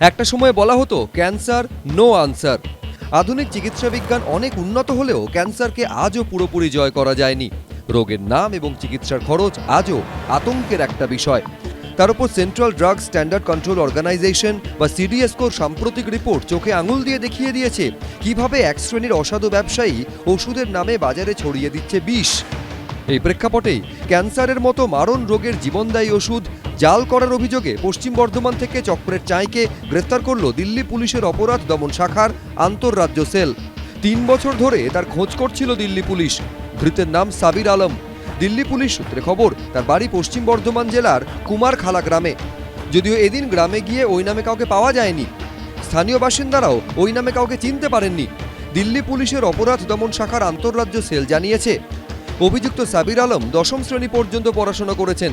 একটা সময় বলা হতো ক্যান্সার নো আনসার আধুনিক চিকিৎসা বিজ্ঞান অনেক উন্নত হলেও ক্যান্সারকে আজও পুরোপুরি জয় করা যায়নি। রোগের নাম এবং চিকিৎসার খরচ আজও আতঙ্কের একটা বিষয়। তার উপর central drug standard control organisation বা সিডিএসকোর সাম্প্রতিক রিপোর্ট চোখে আঙুল দিয়ে দেখিয়ে দিয়েছে, কীভাবে এক শ্রেণির অসাধু ব্যবসায়ী ওষুধের নামে বাজারে ছড়িয়ে দিচ্ছে বিষ। এই প্রেক্ষাপটেই ক্যান্সারের মতো মারণ রোগের জীবনদায়ী ওষুধ জাল করার অভিযোগে পশ্চিম বর্ধমান থেকে চক্রের চাঁইকে গ্রেফতার করল দিল্লি পুলিশের অপরাধ দমন শাখার আন্তঃরাজ্য সেল। তিন বছর ধরে তার খোঁজ করছিল দিল্লি পুলিশ। ধৃতের নাম সাবির আলম। দিল্লি পুলিশ সূত্রে খবর, তার বাড়ি পশ্চিম বর্ধমান জেলার কুমারখালা গ্রামে। যদিও এদিন গ্রামে গিয়ে ওই নামে কাউকে পাওয়া যায়নি। স্থানীয় বাসিন্দারাও ওই নামে কাউকে চিনতে পারেননি। দিল্লি পুলিশের অপরাধ দমন শাখার আন্তঃরাজ্য সেল জানিয়েছে। অভিযুক্ত সাবির আলম দশম শ্রেণি পর্যন্ত পড়াশোনা করেছেন।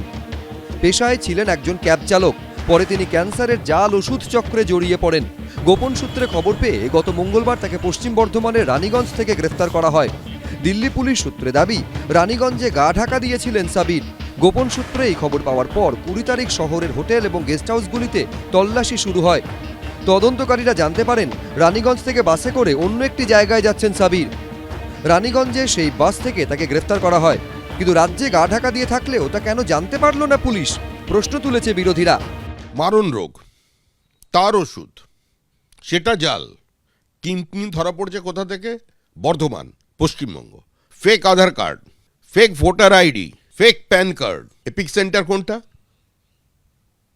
পেশায় ছিলেন একজন ক্যাব চালক। পরে তিনি ক্যান্সারের জাল ওষুধ চক্রে জড়িয়ে পড়েন। গোপন সূত্রে খবর পেয়ে গত মঙ্গলবার তাকে পশ্চিম বর্ধমানের রানীগঞ্জ থেকে গ্রেফতার করা হয়। দিল্লি পুলিশ সূত্রে দাবি, রানীগঞ্জে গা ঢাকা দিয়েছিলেন সাবির। গোপন সূত্রে এই খবর পাওয়ার পর কুড়ি তারিখ শহরের হোটেল এবং গেস্ট হাউসগুলিতে তল্লাশি শুরু হয়। তদন্তকারীরা জানতে পারেন, রানীগঞ্জ থেকে বাসে করে অন্য একটি জায়গায় যাচ্ছেন সাবির। রানীগঞ্জে সেই বাস থেকে তাকে গ্রেফতার করা হয়। কিন্তু রাজ্যে গা ঢাকা দিয়ে থাকলেও তা কেন জানতে পারল না পুলিশ? প্রশ্ন তুলেছে বিরোধীরা। মারণ রোগ, তার ওষুধ, সেটা জাল কিম্পিন ধরা পড়ছে কোথা থেকে? Bardhaman, Paschimbanga. Fake Aadhaar card fake voter ID fake PAN card EPIC centre কোনটা?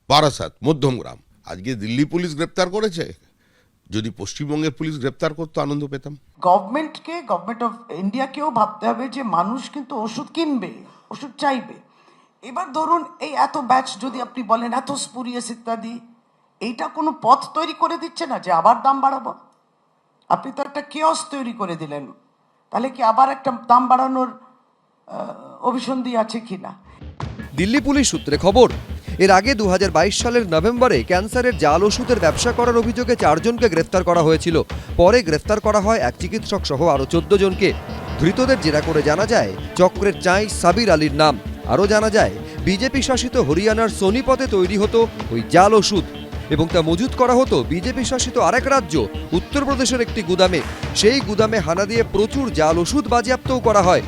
বারাসাত, মধ্যমগ্রাম। আজকে দিল্লি পুলিশ গ্রেপ্তার করেছে? যদি পশ্চিমবঙ্গের পুলিশ গ্রেপ্তার করতো আনন্দ পেতাম। গভর্নমেন্টকে গভর্নমেন্ট অফ ইন্ডিয়াকেও ভাবতে হবে যে মানুষ কিন্তু ওষুধ কিনবে ওষুধ চাইবে। এবার ধরুন এই এত ব্যাচ যদি আপনি বলেন এত স্পুরিয়াস ইত্যাদি এইটা কোনো পথ তৈরি করে দিচ্ছে না যে আবার দাম বাড়াবো? আপনি তো একটা কেয়স তৈরি করে দিলেন তাহলে কি আবার একটা দাম বাড়ানোর অভিসন্ধি আছে কি না দিল্লি পুলিশ সূত্রে খবর এর আগে দু হাজার বাইশ সালের নভেম্বরে ক্যান্সারের জাল ওষুধের ব্যবসা করার অভিযোগে চারজনকে গ্রেফতার করা হয়েছিল। পরে গ্রেফতার করা হয় এক চিকিৎসক সহ আরও চোদ্দ জনকে। ধৃতদের জেরা করে জানা যায়, চক্রের চাই সাবির আলীর নাম। আরও জানা যায়, বিজেপি শাসিত হরিয়ানার সোনিপথে তৈরি হতো ওই জাল ওষুধ এবং তা মজুত করা হতো বিজেপি শাসিত আরেক রাজ্য, উত্তরপ্রদেশের একটি গুদামে। সেই গুদামে হানা দিয়ে প্রচুর জাল ওষুধ বাজেয়াপ্তও করা হয়।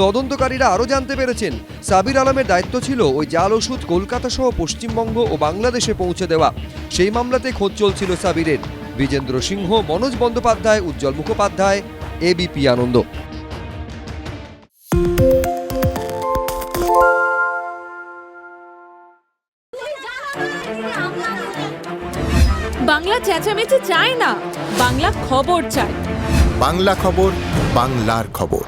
তদন্তকারীরা আরও জানতে পেরেছেন সাবির আলমের দায়িত্ব ছিল ওই জাল ওষুধ কলকাতা সহ পশ্চিমবঙ্গ ও বাংলাদেশে পৌঁছে দেওয়া। সেই মামলাতে খোঁজ চলছিল সাবিরের। বিজেন্দ্র সিংহ মনোজ বন্দ্যোপাধ্যায় উজ্জ্বল মুখোপাধ্যায় এবিপি আনন্দ। বাংলা চেঁচামেচি চায় না বাংলা খবর চায়। বাংলা খবর বাংলার খবর।